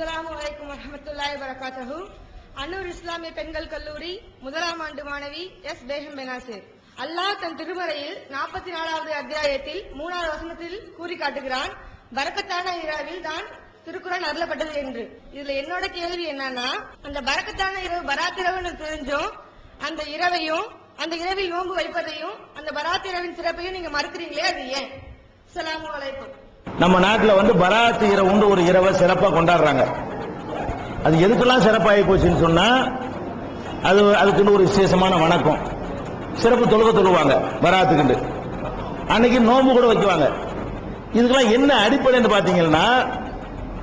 அஸ்ஸலாமு அலைக்கும் வரஹ்மத்துல்லாஹி வரகாத்துஹு அன்னூர் இஸ்லாமிய பெண்கள் கல்லூரி முதலாம் ஆண்டு மாணவி எஸ். பேகம் பெனாசிர் அல்லாஹ் தன் திருமறையில் நாற்பத்தி நாலாவது அத்தியாயத்தில் மூணாவது வசனத்தில் கூறி காட்டுகிறான் பரக்கத்தான இரவில் தான் திருக்குறள் அருளப்பட்டது என்று. இதுல என்னோட கேள்வி என்னன்னா அந்த பரக்கத்தான இரவு பராத்திரவுன்னு தெரிஞ்சும். அந்த இரவையும் அந்த இரவில் நோன்பு வைப்பதையும் அந்த பராத்திரவின் சிறப்பையும் நீங்க மறுக்கிறீங்களே அது ஏன்? அஸ்ஸலாமு அலைக்கும். நம்ம நாட்டில் வந்து பராத் இரவுண்டு ஒரு இரவை சிறப்பாக கொண்டாடுறாங்க. அது எதுக்கெல்லாம் சிறப்பாகி போச்சுன்னு சொன்னால் அது அதுக்குன்னு ஒரு விசேஷமான வணக்கம். சிறப்பு தொழுக தொழுவாங்க பராத்துக்குண்டு. அன்னைக்கு நோம்பு கூட வைக்குவாங்க. இதுக்கெல்லாம் என்ன அடிப்படைன்னு பார்த்தீங்கன்னா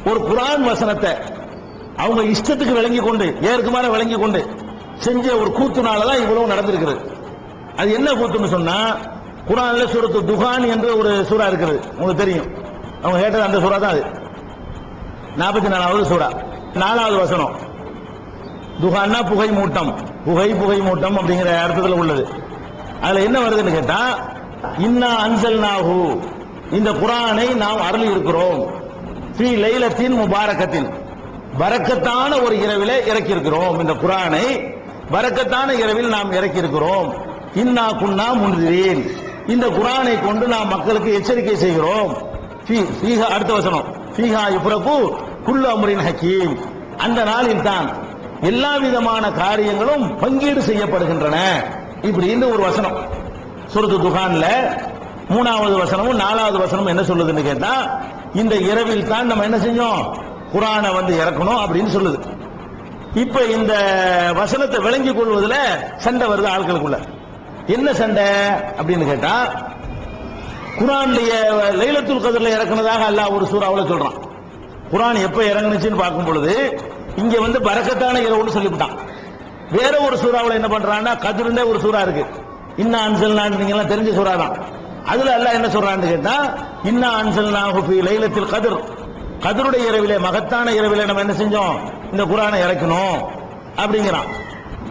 ஒரு குரான் வசனத்தை அவங்க இஷ்டத்துக்கு விளங்கி கொண்டு ஏற்குமாற விளங்கி கொண்டு செஞ்ச ஒரு கூத்துனால தான் இவ்வளவு நடந்திருக்கிறது. அது என்ன கூத்துன்னு சொன்னா குரான்ல சூரத்து துகான் என்று ஒரு சூறா இருக்கிறது உங்களுக்கு தெரியும். அவங்க கேட்டது அந்த சூறா தான் அது. நாற்பத்தி நாலாவது சூறா. நாலாவது வசனம். துகான்னா புகை மூட்டம். புகை புகை மூட்டம் அப்படிங்கிற அர்த்தத்தில் உள்ளது. அதுல என்ன வருதுன்னு கேட்டா இன்னா அன்சல் நாகு இந்த குரானை நாம் அருளி இருக்கிறோம். ஸ்ரீ லைலத்தின் முபாரக்கத்தின் பரக்கத்தான ஒரு இரவில இறக்கி இருக்கிறோம் இந்த குரானை. பரக்கத்தான இரவில் நாம் இறக்கி இருக்கிறோம் இன்னா குன்னா முன்திரீன். இந்த குரானை கொண்டு நாம் மக்களுக்கு எச்சரிக்கை செய்கிறோம். அடுத்த வசனம். ஃபீஹா இப்ரபு குல்லு அமரின் ஹக்கீம். அந்த நாளில் தான் எல்லா விதமான காரியங்களும் பங்கீடு செய்யப்படுகின்றன. இப்படின்னு ஒரு வசனம். சுருத்து துகான்ல மூணாவது வசனமும் நாலாவது வசனமும் என்ன சொல்லுதுன்னு கேட்டா இந்த இரவில் தான் நம்ம என்ன செஞ்சோம்? குரானை வந்து இறக்கணும் அப்படின்னு சொல்லுது. இப்ப இந்த வசனத்தை விளங்கி கொள்வதுல சண்டை வருது ஆட்களுக்குள்ள. என்ன சண்டை அப்படின்னு கேட்டா குரானுடைய லைலத்துல் கதிரில் இறக்குனதாக அல்லாஹ் ஒரு சூறாவில் சொல்றான். குரான் எப்ப இறங்குனுச்சுன்னு பார்க்கும் பொழுது இங்க வந்து பறக்கத்தான இரவுன்னு சொல்லிவிட்டான். வேற ஒரு சூறாவில் என்ன பண்றான்னா கதிர்னே ஒரு சூறா இருக்கு. இன்னா அன்சல்னான்னு நீங்க எல்லாம் தெரிஞ்ச சூறா தான். அதுல அல்லாஹ் என்ன சொல்றான்னு கேட்டா இன்னா அன்சல்னாஹு ஃபீ லைலத்தில் கதிர். கதிருடைய இரவிலே மகத்தான இரவிலே நம்ம என்ன செஞ்சோம்? இந்த குரானை இறக்கணும் அப்படிங்கிறான்.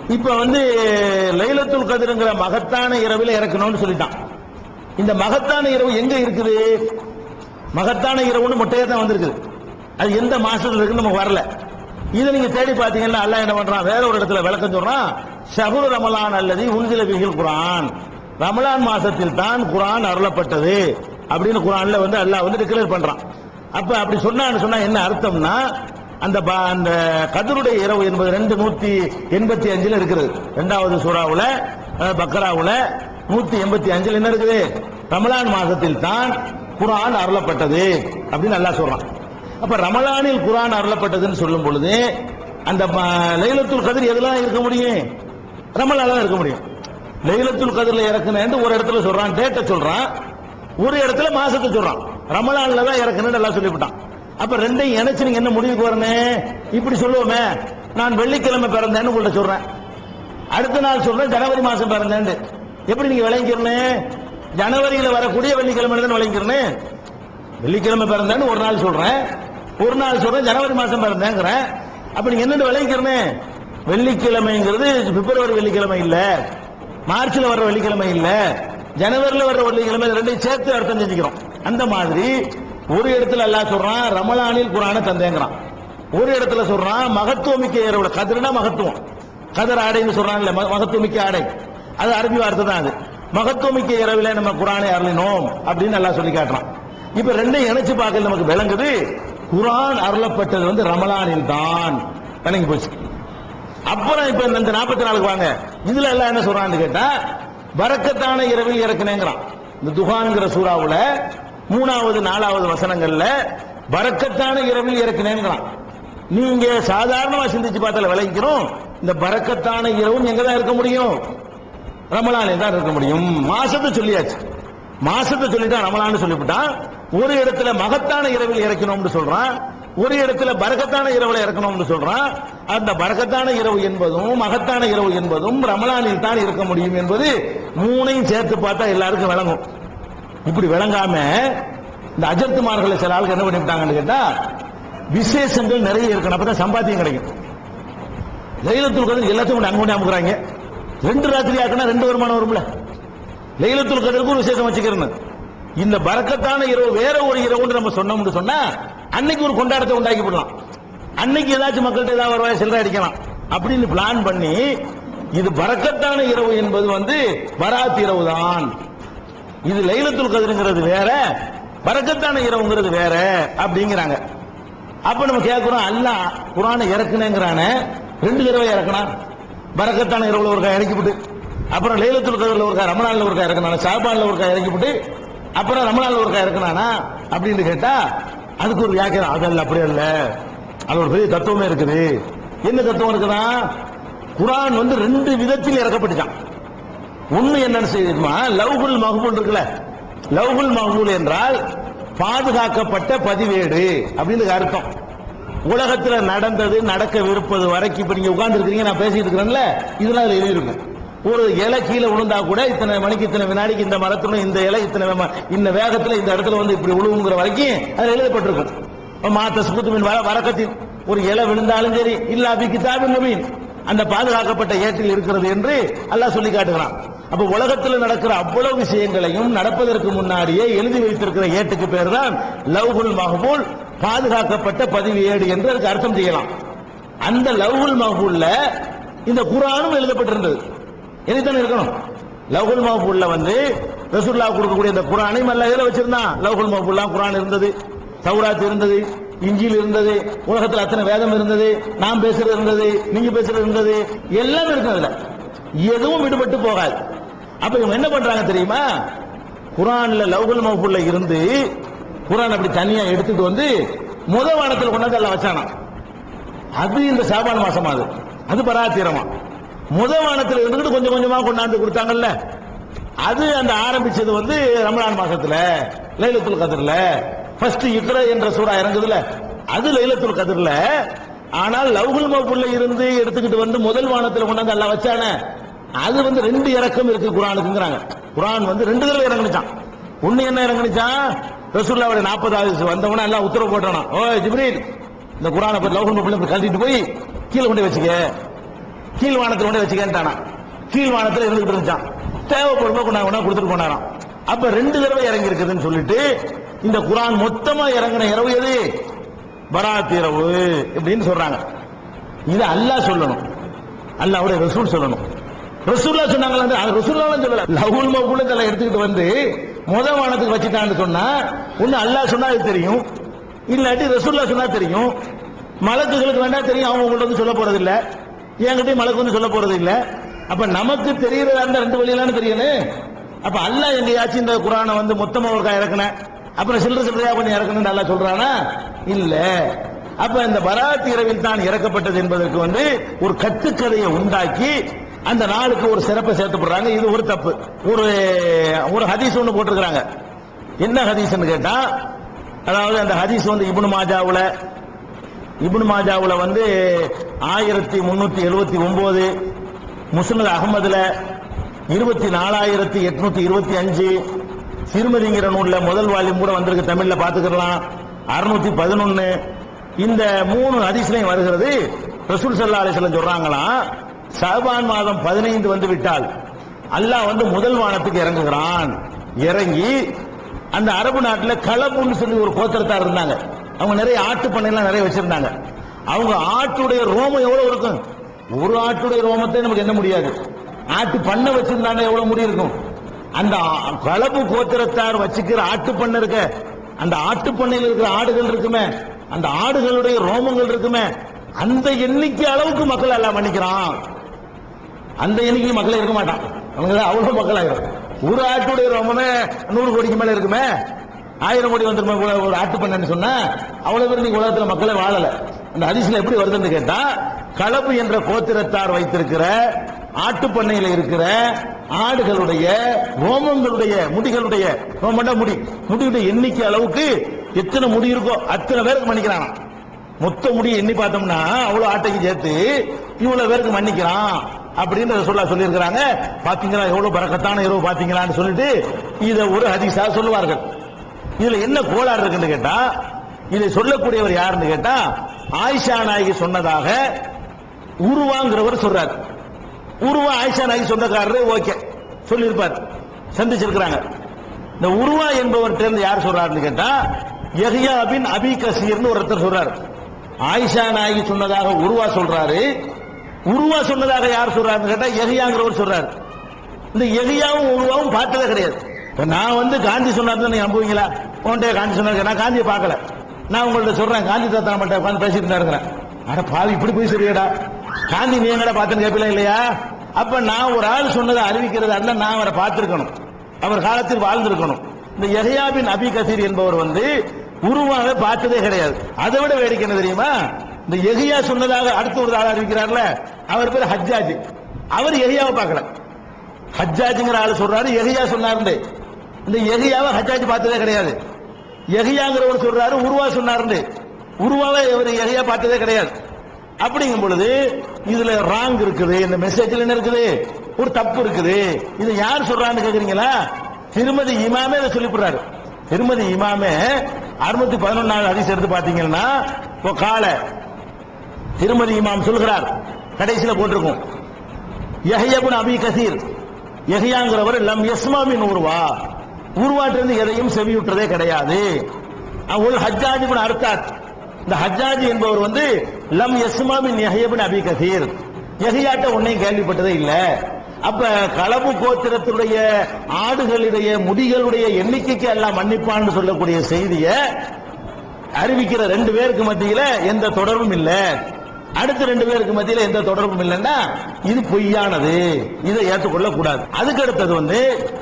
இப்ப வந்து லைலத்துல் கதிருங்கிற மகத்தான இரவில இறக்கணும்னு சொல்லிட்டான். இந்த மகத்தான இரவு எங்க இருக்குது? மகத்தான இரவுன்னு மொட்டையா தான் வந்திருக்குது அது எந்த மாசத்துல இருக்குன்னு நமக்கு வரல. இதை நீங்க தேடி பாத்தீங்கன்னா அல்லாஹ் என்ன பண்றான்? வேற ஒரு இடத்துல விளக்கம் சொல்றான். ஷஹுர் ரமலான் அல்லது உன்சில பிகில் குரான் ரமலான் மாசத்தில் தான் குரான் அருளப்பட்டது. அப்படின்னு குரான்ல வந்து அல்லாஹ் வந்து டிக்ளேர் பண்றான். அப்ப அப்படி சொன்னான்னு சொன்னா என்ன அர்த்தம்னா அந்த ப- அந்த கதிருடைய இரவு என்பது ரெண்டு நூத்தி எண்பத்தி அஞ்சுல இருக்கிறது. ரெண்டாவது சூறாவுல பக்கராவுல நூத்தி எண்பத்தி அஞ்சுல என்ன இருக்குது? ரமலான் மாசத்தில் தான் குரான் அருளப்பட்டது அப்படின்னு நல்லா சொல்றான். அப்ப ரமலானில் குரான் அருளப்பட்டதுன்னு சொல்லும் பொழுது அந்த லைலத்துல் கதிர் எதெல்லாம் இருக்க முடியும்? ரமலான் தான் இருக்க முடியும். லைலத்துல் கதிர்ல இறக்குனேன்னு ஒரு இடத்துல சொல்றான் டேட்டை சொல்றான். ஒரு இடத்துல மாசத்தை சொல்றான். ரமலான்ல தான் இறக்குன்னு நல்லா சொல்லிவிட்டான். அப்ப ரெண்டையும் இணைச்சு நீங்க என்ன முடிவுக்கு வரணும்? இப்படி சொல்லுவோமே. நான் வெள்ளிக்கிழமை பிறந்தேன்னு உங்கள்ட்ட சொல்றேன். அடுத்த நாள் சொல்றேன் ஜனவரி மாசம் பிறந்தேன்னு எப்படி நீங்க விளங்கிக்கிறணும் ஜனவரியில வரக்கூடிய வெள்ளிக்கிழமை தான் விளங்கிக்கிறணும் வெள்ளிக்கிழமை பிறந்தேன்னு ஒரு நாள் சொல்றேன். ஒரு நாள் சொல்றேன் ஜனவரி மாசம் பிறந்தேங்கிறேன். அப்ப நீங்க என்னன்னு விளங்கிக்கிறணும் வெள்ளிக்கிழமைங்கிறது பிப்ரவரி வெள்ளிக்கிழமை இல்ல. மார்ச்ல வர்ற வெள்ளிக்கிழமை இல்ல. ஜனவரியில வர்ற வெள்ளிக்கிழமை ரெண்டையும் சேர்த்து அர்த்தம் செஞ்சுக்கிறோம். அந்த மாதிரி ஒரு இடத்துல எல்லாம் சொல்றான் ரமலானில் குரானை தந்தேங்கிறான். ஒரு இடத்துல சொல்றான் மகத்துவமிக்க இரவுல கதிரனா மகத்துவம். கதர் ஆடைன்னு சொல்றான்ல ம- மகத்துவமிக்க ஆடை. அது அரபி வார்த்தை தான் அது. மகத்துவமிக்க இரவில நம்ம குரானை அருளினோம் அப்படின்னு நல்லா சொல்லி காட்டுறான். இப்ப ரெண்டையும் இணைச்சு பார்க்க நமக்கு விளங்குது. குரான் அருளப்பட்டது வந்து ரமலானில் தான். விளங்கி போச்சு. அப்புறம் இப்ப இந்த நாற்பத்தி நாலுக்கு வாங்க. இதுல எல்லாம் என்ன சொல்றான்னு கேட்டா வரக்கத்தான இரவில் இறக்குனேங்கிறான். இந்த துகான்ங்கிற சூறாவுல மூணாவது நாலாவது வசனங்கள்ல வரக்கத்தான இரவில் இறக்குனேங்கிறான். நீங்க சாதாரணமா சிந்திச்சு பார்த்தால விளைக்கிறோம் இந்த பறக்கத்தான இரவும் எங்க தான் இருக்க முடியும்? ரமலானே தான் இருக்க முடியும்? மாசத்தை சொல்லியாச்சு. மாசத்தை சொல்லிட்டான் ரமலான்னு சொல்லிவிட்டான் ஒரு இடத்துல மகத்தான இரவில் இறக்கணும்னு சொல்றான் ஒரு இடத்துல பரகத்தான இரவுல இறக்கணும்னு சொல்றான். அந்த பரகத்தான இரவு என்பதும் மகத்தான இரவு என்பதும் ரமலானில் தான் இருக்க முடியும் என்பது மூணையும் சேர்த்து பார்த்தா எல்லாருக்கும் விளங்கும். இப்படி விளங்காம இந்த அஜர்த்துமார்களை சில ஆளுக்கு என்ன பண்ணிவிட்டாங்கன்னு கேட்டா விசேஷங்கள் நிறைய இருக்கணும். அப்பதான் சம்பாத்தியம் கிடைக்கும். லைலத்துல் எல்லாத்தையும் கொண்டு அங்க அமுக்குறாங்க. ரெண்டு ராத்திரி ஆக்கினா ரெண்டு வருமானம் வரும்ல? லைலத்துல் கதருக்கு ஒரு விசேஷம் வச்சுக்கிறேன்னு. இந்த பறக்கத்தான இரவு வேற ஒரு இரவுன்னு நம்ம சொன்னோம்னு சொன்னா அன்னைக்கு ஒரு கொண்டாட்டத்தை உண்டாக்கி விடலாம் அன்னைக்கு ஏதாச்சும் மக்கள்கிட்ட ஏதாவது வருவாய் சில்லறை அடிக்கலாம். அப்படின்னு பிளான் பண்ணி இது பறக்கத்தான இரவு என்பது வந்து பராத் இரவு தான் இது லைலத்துல் கதிருங்கிறது வேற பறக்கத்தான இரவுங்கிறது வேற அப்படிங்கிறாங்க. அப்ப நம்ம கேட்கிறோம் அல்ல குரானை இறக்குனேங்கிறான ரெண்டு தடவை இறக்கணும் பரக்கத்தான இரவுல ஒருக்கா இறக்கிவிட்டு அப்புறம் லைலத்துல் கதிரில் ஒருக்கா ரமணான்ல ஒருக்கா இறக்குனானா சாபான்ல ஒருக்கா இறக்கிவிட்டு அப்புறம் ரமணான்ல ஒருக்கா இறக்குனானா அப்படின்னு கேட்டா அதுக்கு ஒரு வியாக்கியம் அதல்ல அப்படியே இல்ல அது ஒரு பெரிய தத்துவமே இருக்குது. என்ன தத்துவம் இருக்குதா குரான் வந்து ரெண்டு விதத்தில் இறக்கப்பட்டுச்சான். ஒண்ணு என்னன்னு செய்யுமா லவ்குல் மகபூல் இருக்குல்ல. லவ்குல் மகபூல் என்றால் பாதுகாக்கப்பட்ட பதிவேடு அப்படின்னு அர்த்தம். உலகத்துல நடந்தது நடக்கவிருப்பது வரைக்கும் இப்ப நீங்க உட்கார்ந்து இருக்கீங்க நான் பேசிட்டு இருக்கிறேன்ல இதெல்லாம் அதுல எழுதியிருக்கும். ஒரு இலை கீழே விழுந்தா கூட இத்தனை மணிக்கு இத்தனை வினாடிக்கு இந்த மரத்துல இந்த இலை இத்தனை இந்த வேகத்துல இந்த இடத்துல வந்து இப்படி விழுவுங்கிற வரைக்கும் அதுல எழுதப்பட்டிருக்கும். மாத்த சுகுத்துமின் வர வரக்கத்தின் ஒரு இலை விழுந்தாலும் சரி இல்லா பி கிதாபின் அந்த பாதுகாக்கப்பட்ட ஏட்டில் இருக்கிறது என்று அல்லாஹ் சொல்லி காட்டுகிறான். அப்ப உலகத்தில் நடக்கிற அவ்வளவு விஷயங்களையும் நடப்பதற்கு முன்னாடியே எழுதி வைத்திருக்கிற ஏட்டுக்கு பேர் தான் லவ்குல் மஹபூல் பாதுகாக்கப்பட்ட பதிவு ஏடு என்று அதுக்கு அர்த்தம் செய்யலாம். அந்த லவ்குல் மகபூல்ல இந்த குரானும் எழுதப்பட்டிருந்தது. எழுதித்தானே இருக்கணும்? லவ்குல் மகபூல்ல வந்து ரசூல்லா கொடுக்கக்கூடிய இந்த குரானையும் அல்ல இதில் வச்சிருந்தான்? லவ்குல் மகபூல்ல குரான் இருந்தது சௌராத் இருந்தது இஞ்சில் இருந்தது உலகத்தில் அத்தனை வேதம் இருந்தது நாம் பேசுறது இருந்தது நீங்க பேசுறது இருந்தது எல்லாம் இருக்கிறதுல எதுவும் விடுபட்டு போகாது. அப்ப இவங்க என்ன பண்றாங்க தெரியுமா? குரான்ல லவ்குல் மகபூல்ல இருந்து குரான் அப்படி தனியா எடுத்துட்டு வந்து முத வாரத்தில் கொண்டாந்து எல்லாம் வச்சானா? அது இந்த சாபான் மாசம் அது. அது பராத்திரமா முத வானத்தில் இருந்துகிட்டு கொஞ்சம் கொஞ்சமா கொண்டாந்து கொடுத்தாங்கல்ல. அது அந்த ஆரம்பிச்சது வந்து ரமலான் மாசத்துல லைலத்துல் கதிர்ல. ஃபர்ஸ்ட் இக்ர என்ற சூறா இறங்குதுல அது லைலத்துல் கதிர்ல. ஆனால் லவ்குல் மஹ்பூல்ல இருந்து எடுத்துக்கிட்டு வந்து முதல் வானத்தில் கொண்டாந்து எல்லாம் வச்சானே. அது வந்து ரெண்டு இறக்கம் இருக்கு குரானுக்குங்கிறாங்க. குரான் வந்து ரெண்டு தடவை இறங்குனுச்சான் ஒண்ணு என்ன இறங்குனுச்சான் ரசூல்லாவோட நாற்பதாவது வந்தவன எல்லாம் உத்தரவு போட்டானா? ஓ ஜிப்ரீல் இந்த குரானை பத்தி லவ்குல் பிள்ளை கழட்டிட்டு போய் கீழே கொண்டு வச்சுக்க. கீழ் வானத்தில் கொண்டு வச்சுக்கேன்ட்டானா கீழ் வானத்தில் இருந்துகிட்டு இருந்தான் தேவைப்படுமா கொண்டாங்க கொண்டா கொடுத்துட்டு போனாராம்? அப்ப ரெண்டு தடவை இறங்கி இருக்குதுன்னு சொல்லிட்டு இந்த குரான் மொத்தமா இறங்கின இரவு எது? பராத் இரவு அப்படின்னு சொல்றாங்க. இது அல்லாஹ் சொல்லணும். அல்லாஹ் ரசூல் சொல்லணும். ரசூல்லா சொன்னாங்களா அது சொல்லல. லவுல் மவுல இதெல்லாம் எடுத்துக்கிட்டு வந்து முத வானத்துக்கு வச்சுட்டான்னு சொன்னா ஒண்ணு அல்லாஹ் சொன்னா அது தெரியும். இல்லாட்டி ரசூல்லா சொன்னா தெரியும். மலக்குகளுக்கு வேண்டா தெரியும் அவங்க உங்கள்ட்ட வந்து சொல்ல போறது இல்ல என்கிட்டயும் மலக்கு வந்து சொல்ல போறது இல்ல அப்ப நமக்கு தெரியறதா இருந்தா ரெண்டு வழியிலான்னு தெரியணும் அப்ப அல்லாஹ் எங்கேயாச்சும் இந்த குரானை வந்து மொத்தமா ஒருக்கா இறக்குன அப்புறம் சில்லற சில்லறையா பண்ணி இறக்கணும்னு நல்லா சொல்றானா? இல்ல. அப்ப இந்த பராத் இரவில் தான் இறக்கப்பட்டது என்பதற்கு வந்து ஒரு கட்டுக்கதையை உண்டாக்கி அந்த நாளுக்கு ஒரு சிறப்பை சேர்த்துப்படுறாங்க இது ஒரு தப்பு. ஒரு ஒரு ஹதீஸ் ஒன்று போட்டிருக்கிறாங்க. என்ன ஹதீஸ்னு கேட்டா அதாவது அந்த ஹதீஸ் வந்து இபுன் மாஜாவுல இபுன் மாஜாவுல வந்து ஆயிரத்தி முன்னூத்தி எழுபத்தி ஒன்பது முஸ்னத் அகமதுல இருபத்தி நாலாயிரத்தி எட்நூத்தி இருபத்தி அஞ்சு சிறுமதிங்கிற நூல்ல முதல் வால்யூம் கூட வந்திருக்கு. தமிழ்ல பாத்துக்கலாம் அறுநூத்தி பதினொன்னு. இந்த மூணு ஹதீஸ்லையும் வருகிறது. ரசூல் சல்லா அலிஸ்லம் சொல்றாங்களாம் ஷாபான் மாதம் பதினைந்து வந்து விட்டால் அல்லாஹ் வந்து முதல் வானத்துக்கு இறங்குகிறான். இறங்கி அந்த அரபு நாட்டில் களப்புன்னு சொல்லி ஒரு கோத்திரத்தார் இருந்தாங்க. அவங்க நிறைய ஆட்டு பண்ணையெல்லாம் நிறைய வச்சிருந்தாங்க. அவங்க ஆட்டுடைய ரோமம் எவ்வளவு இருக்கும்? ஒரு ஆட்டுடைய ரோமத்தை நமக்கு என்ன முடியாது? ஆட்டு பண்ணை வச்சிருந்தாங்க எவ்வளவு முடி இருக்கும்? அந்த களப்பு கோத்திரத்தார் வச்சுக்கிற ஆட்டு பண்ணை இருக்க அந்த ஆட்டு பண்ணையில் இருக்கிற ஆடுகள் இருக்குமே அந்த ஆடுகளுடைய ரோமங்கள் இருக்குமே அந்த எண்ணிக்கை அளவுக்கு மக்கள் எல்லாம் மன்னிக்கிறான். அந்த எண்ணிக்கை மக்களே இருக்க மாட்டான். அவங்க அவ்வளவு மக்கள் ஆயிரும் ஒரு ஆட்டுடைய ரோமமே நூறு கோடிக்கு மேல இருக்குமே? ஆயிரம் கோடி வந்துருமே ஒரு- ஒரு ஆட்டு பண்ணன்னு சொன்னா அவ்வளவு பேர் நீங்க உலகத்துல மக்களே வாழல. அந்த அதிசயம் எப்படி வருதுன்னு கேட்டா களப்பு என்ற கோத்திரத்தார் வைத்திருக்கிற ஆட்டு பண்ணையில இருக்கிற ஆடுகளுடைய ரோமங்களுடைய முடிகளுடைய ரோமண்டா முடி. முடியுடைய எண்ணிக்கை அளவுக்கு எத்தனை முடி இருக்கோ அத்தனை பேருக்கு மன்னிக்கிறானா மொத்த முடியை எண்ணி பார்த்தோம்னா அவ்வளவு ஆட்டைக்கு சேர்த்து இவ்வளவு பேருக்கு மன்னிக்கிறான். அப்படின்னு சொல்ல சொல்லியிருக்கிறாங்க. பாத்தீங்களா எவ்வளவு பறக்கத்தான இரவு பாத்தீங்களான்னு சொல்லிட்டு இதை ஒரு ஹதீஸா சொல்லுவார்கள். இதுல என்ன கோளாறு இருக்குன்னு கேட்டா இதை சொல்லக்கூடியவர் யாருன்னு கேட்டா ஆயிஷா நாயகி சொன்னதாக உருவாங்கிறவர் சொல்றாரு. உருவா ஆயிஷா நாயகி சொந்தக்காரரு ஓகே சொல்லியிருப்பார். சந்திச்சிருக்கிறாங்க. இந்த உருவா என்பவர்கிட்ட இருந்து யார் சொல்றாருன்னு கேட்டா யஹியா பின் அபி கசீர்னு ஒருத்தர் சொல்றாரு. ஆயிஷா நாயகி சொன்னதாக உருவா சொல்றாரு. உருவா சொன்னதாக யார் சொல்றாருன்னு கேட்டா எகியாங்கிறவர் சொல்றாரு. இந்த எகியாவும் உருவாவும் பார்த்ததே கிடையாது. இப்போ நான் வந்து காந்தி சொன்னார் நீங்க நம்புவீங்களா? உன்ட்டே காந்தி சொன்னாரு. நான் காந்தியை பார்க்கல. நான் உங்கள்ட்ட சொல்றேன் காந்தி தாத்தா மட்டும் உட்காந்து பேசிட்டு இருக்கிறேன் அட பாவி இப்படி போய் சொல்லியடா காந்தி நீ எங்கடா பார்த்தேன்னு கேட்பீங்களா இல்லையா? அப்ப நான் ஒரு ஆள் சொன்னதை அறிவிக்கிறதா இருந்தா நான் அவரை பார்த்திருக்கணும். அவர் காலத்தில் வாழ்ந்திருக்கணும். இந்த எஹியாபின் அபி கசீர் என்பவர் வந்து உருவாக பார்த்ததே கிடையாது. அதை விட வேடிக்கை என்ன தெரியுமா? இந்த எஹியா சொன்னதாக அடுத்து ஒரு ஆளா இருக்கிறார்ல அவர் பேர் ஹஜ்ஜாஜ். அவர் எஹியாவை பார்க்கல. ஹஜ்ஜாஜ்ங்கிற ஆள் சொல்றாரு எஹியா சொன்னாருண்டு. இந்த எஹியாவை ஹஜ்ஜாஜ் பார்த்ததே கிடையாது. எஹியாங்கிறவர் சொல்றாரு உருவா சொன்னாருண்டு. உருவாவை இவர் எஹியா பார்த்ததே கிடையாது. அப்படிங்கும் பொழுது இதுல ராங் இருக்குது இந்த மெசேஜ்ல என்ன இருக்குது? ஒரு தப்பு இருக்குது. இது யார் சொல்றான்னு கேக்குறீங்களா? திருமதி இமாமே இதை சொல்லிவிடுறாரு திருமதி இமாமே அறுநூத்தி பதினொன்னாவது ஹதீஸ் பாத்தீங்கன்னா இப்போ காலை திருமதி இமாம் சொல்கிறார். கடைசியில் போட்டிருக்கும். யஹ்யபுன் அபி கசீர். யஹ்யாங்கிறவர் லம் யஸ்மாமின் உருவா உருவாட்டிலிருந்து எதையும் செவியுற்றதே கிடையாது. உல் ஹஜ்ஜாஜிபின் அர்த்தாத் இந்த ஹஜ்ஜாஜி என்பவர் வந்து லம் யஸ்மாமின் யஹ்யபின் அபி கசீர். யஹ்யாட்ட உன்னையும் கேள்விப்பட்டதே இல்லை. அப்ப களவு கோத்திரத்துடைய ஆடுகளுடைய முடிகளுடைய எண்ணிக்கைக்கு எல்லாம் மன்னிப்பான்னு சொல்லக்கூடிய செய்தியை அறிவிக்கிற ரெண்டு பேருக்கு மத்தியில எந்த தொடர்பும் இல்லை. அடுத்த ரெண்டு பேருக்கு மத்தியில எந்த தொடர்பும் இல்லைன்னா இது பொய்யானது. இதை ஏற்றுக்கொள்ள கூடாது அதுக்கு அடுத்தது வந்து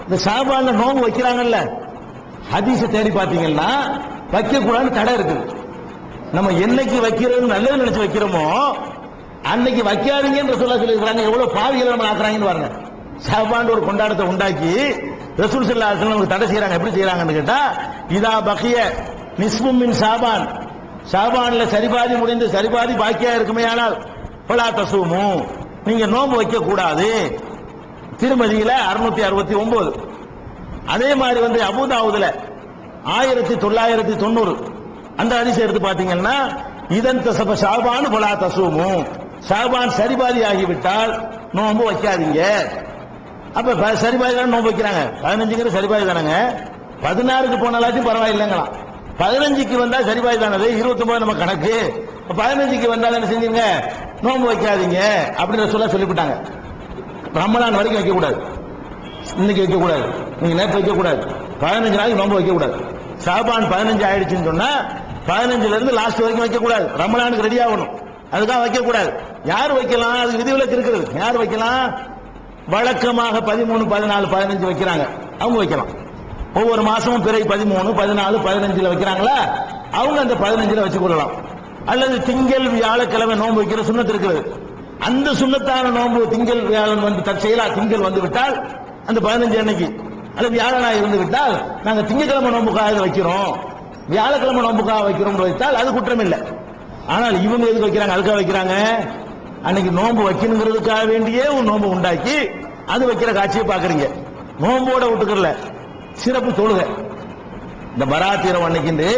இந்த சாபான்ல நோம்பு வைக்கிறாங்கல்ல ஹதீஸை தேடி பாத்தீங்கன்னா வைக்க கூடாதுன்னு தடை இருக்குது. நம்ம என்னைக்கு வைக்கிறது நல்லது நினைச்சு வைக்கிறோமோ அன்னைக்கு வைக்காதீங்கன்ற சொல்ல சொல்லியிருக்கிறாங்க. எவ்வளவு பாவிகளை நம்ம ஆக்குறாங்கன்னு பாருங்க. சாபான் ஒரு கொண்டாட்டத்தை உண்டாக்கி ரசூல் சல்லா நமக்கு தடை செய்யறாங்க. எப்படி செய்யறாங்கன்னு கேட்டா இதா பக்கிய நிஸ்பும் மின் சாபான் சாபான்ல சரிபாதி முடிந்து சரிபாதி பாக்கியா இருக்குமே ஆனால் பலா தசுமு. நீங்க நோன்பு வைக்க கூடாது. திருமதியில அறுநூத்தி அறுபத்தி ஒன்பது அதே மாதிரி வந்து அபுதாவுதுல ஆயிரத்தி தொள்ளாயிரத்தி தொண்ணூறு. அந்த அரிசி எடுத்து பாத்தீங்கன்னா இதன் தசப ஷாபான் பலா தசுமு. ஷாபான் சரிபாதி ஆகிவிட்டால் நோன்பு வைக்காதீங்க. அப்ப சரிபாதி தான் நோன்பு வைக்கிறாங்க. பதினஞ்சுங்கிற சரிபாதி தானங்க பதினாறுக்கு போனாலாச்சும் பரவாயில்லைங்களாம். பதினஞ்சுக்கு வந்தா சரிபாதி தானது இருபத்தொன்பது நம்ம கணக்கு. பதினஞ்சுக்கு வந்தாலும் என்ன செஞ்சீங்க நோன்பு வைக்காதீங்க. அப்படின்ற சொல்ல சொல்லிவிட்டாங்க. ரமலான் வரைக்கும் வைக்க கூடாது இன்னைக்கு வைக்க கூடாது நீங்க நேற்று வைக்க கூடாது பதினஞ்சு நாளைக்கு நோன்பு வைக்க கூடாது சாபான் பதினஞ்சு ஆயிடுச்சுன்னு சொன்னா பதினஞ்சுல இருந்து லாஸ்ட் வரைக்கும் வைக்க கூடாது ரமலானுக்கு ரெடி ஆகணும். அதுக்காக வைக்க கூடாது யார் வைக்கலாம்? அது விதிவிலக்கு இருக்கிறது. யார் வைக்கலாம்? வழக்கமாக பதிமூணு பதினாலு பதினஞ்சு வைக்கிறாங்க. அவங்க வைக்கலாம். ஒவ்வொரு மாசமும் பிறை பதிமூணு பதினாலு பதினஞ்சுல வைக்கிறாங்களா? அவங்க அந்த பதினஞ்சுல வச்சு கொள்ளலாம் அல்லது திங்கள் வியாழக்கிழமை நோன்பு வைக்கிற சுண்ணத்து இருக்கிறது அந்த சுண்ணத்தான நோன்பு திங்கள் வியாழன் வந்து தற்செயலா திங்கள் வந்து விட்டால் அந்த பதினஞ்சு அன்னைக்கு அல்லது வியாழனா இருந்து விட்டால் நாங்க திங்கக்கிழமை நோன்புக்காக வைக்கிறோம். வியாழக்கிழமை நோன்புக்காக வைக்கிறோம் வைத்தால் அது குற்றம் இல்லை ஆனால் இவங்க எதுக்கு வைக்கிறாங்க? அதுக்காக வைக்கிறாங்க. அன்னைக்கு நோன்பு வைக்கணுங்கிறதுக்காக வேண்டியே ஒரு நோன்பு உண்டாக்கி அது வைக்கிற காட்சியை பாக்குறீங்க நோன்போட விட்டுக்கல சிறப்பு தொழுகை இந்த பராத்திரம் அன்னைக்கு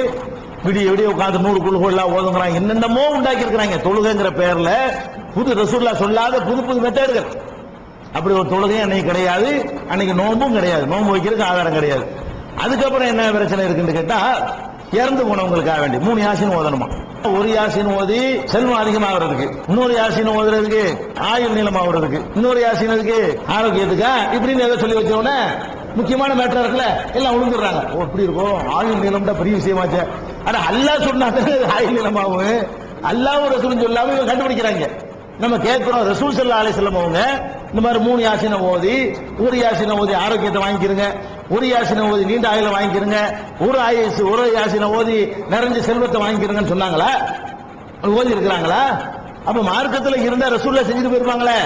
விடிய விடிய உட்காந்து நூறு குழுக்கெல்லாம் ஓதுங்கிறாங்க. என்னென்னமோ உண்டாக்கி இருக்கிறாங்க தொழுகைங்கிற பேர்ல புது ரசூல்லா சொல்லாத புது புது மெத்தேடுகள் அப்படி ஒரு தொழுகை அன்னைக்கு கிடையாது. அன்னைக்கு நோன்பும் கிடையாது. நோன்பு வைக்கிறதுக்கு ஆதாரம் கிடையாது. அதுக்கப்புறம் என்ன பிரச்சனை இருக்குன்னு கேட்டா இறந்து போனவங்களுக்காக வேண்டி மூணு யாசின் ஓதணுமா? ஒரு யாசின் ஓதி செல்வம் அதிகமாகிறதுக்கு இன்னொரு யாசின் ஓதுறதுக்கு ஆயுள் நீளமாகிறதுக்கு இன்னொரு யாசின் இருக்கு ஆரோக்கியத்துக்கா? இப்படின்னு எதை சொல்லி வச்சோடனே முக்கியமான மேட்டர் இருக்குல்ல எல்லாம் விழுந்துடுறாங்க ஓ இப்படி இருக்கும். ஆயுள் தான் பெரிய விஷயமாச்சே. ஆனா அல்லாஹ் சொன்னா ஆயுள் நீளமாகும் அல்லாஹ் ரசூலும் சொல்லாம இவங்க கண்டுபிடிக்கிறாங்க. நம்ம கேட்கிறோம் ரசூல் செல்லா அலை செல்லம் அவங்க இந்த மாதிரி மூணு யாசினை ஓதி ஒரு யாசினை ஓதி ஆரோக்கியத்தை வாங்கிக்கிறங்க ஒரு யாசினை ஓதி நீண்ட ஆயுள வாங்கிக்கிறங்க ஒரு ஆயுசு ஒரு யாசினை ஓதி நிறைஞ்ச செல்வத்தை வாங்கிக்கிறங்கன்னு சொன்னாங்களா? ஓதி இருக்கிறாங்களா? அப்ப மார்க்கத்துல இருந்தா ரசூல்ல செஞ்சுட்டு போயிருப்பாங்களே.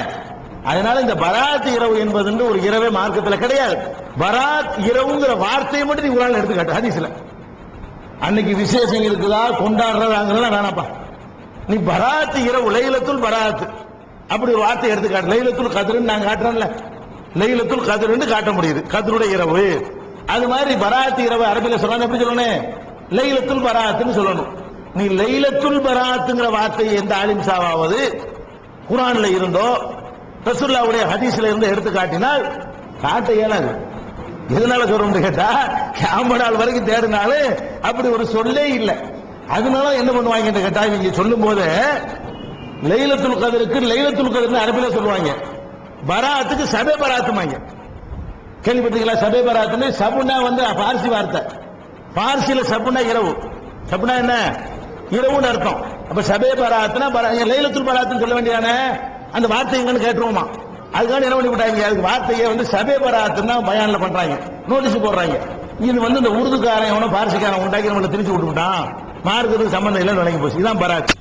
அதனால இந்த பராத் இரவு என்பது ஒரு இரவே மார்க்கத்துல கிடையாது. பராத் இரவுங்கிற வார்த்தையை மட்டும் நீ உங்களால் எடுத்துக்காட்டு ஹதீஸ்ல. அன்னைக்கு விசேஷம் இருக்குதா கொண்டாடுறதாங்கிறதெல்லாம் வேணாப்பா. நீ பராத் இரவு லைலத்துல் பராத். அப்படி ஒரு வார்த்தை எடுத்து காட்டு லைலத்துல் கதிர்னு நான் காட்டுறேன்ல. லைலத்துல் கதிர்னு காட்ட முடியுது. கதிருடைய இரவு. அது மாதிரி பராத் இரவு அரபில சொல்லணும் எப்படி சொல்லணும்? லைலத்துல் பராத்துன்னு சொல்லணும். நீ லைலத்துல் பராத்துங்கிற வார்த்தை எந்த ஆலிம் சாவாவது குரான்ல இருந்தோ ரசுல்லாவுடைய ஹதீஸ்ல இருந்து எடுத்து காட்டினால் காட்ட இயலாது. எதனால சொல்றோம்னு கேட்டா கேம நாள் வரைக்கும் தேடினாலும் அப்படி ஒரு சொல்லே இல்லை. அதனால என்ன பண்ணுவாங்க கேட்டா இவங்க சொல்லும் போது லைலத்துல் கதருக்கு லைலத்துல் கதர்னு அரபில சொல்லுவாங்க. பராத்துக்கு சபை பராத்துமாங்க கேள்விப்பட்டீங்களா சபை பராத்துன்னு சபுனா வந்து பார்சி வார்த்தை. பார்சியில சபுனா இரவு. சபுனா என்ன? இரவுன்னு அர்த்தம். அப்ப சபை பராத்துனா பரா- லைலத்துல் பராத்துன்னு சொல்ல வேண்டியதானே? அந்த வார்த்தை எங்கன்னு கேட்டுருவோமா? அதுக்காக என்ன பண்ணி விட்டாங்க அதுக்கு வார்த்தையை வந்து சபை தான் பயான்ல பண்றாங்க. நோட்டீஸ் போடுறாங்க. இது வந்து இந்த உருதுக்காரன் எவனோ பார்சிக்காரன் உண்டாக்கி நம்மளை திரிச்சு விட்டுவிட்டான். மார்க்கத்துக்கு சம்பந்தம் இல்லைன்னு விளங்கி போச்சு. இதான் பராத்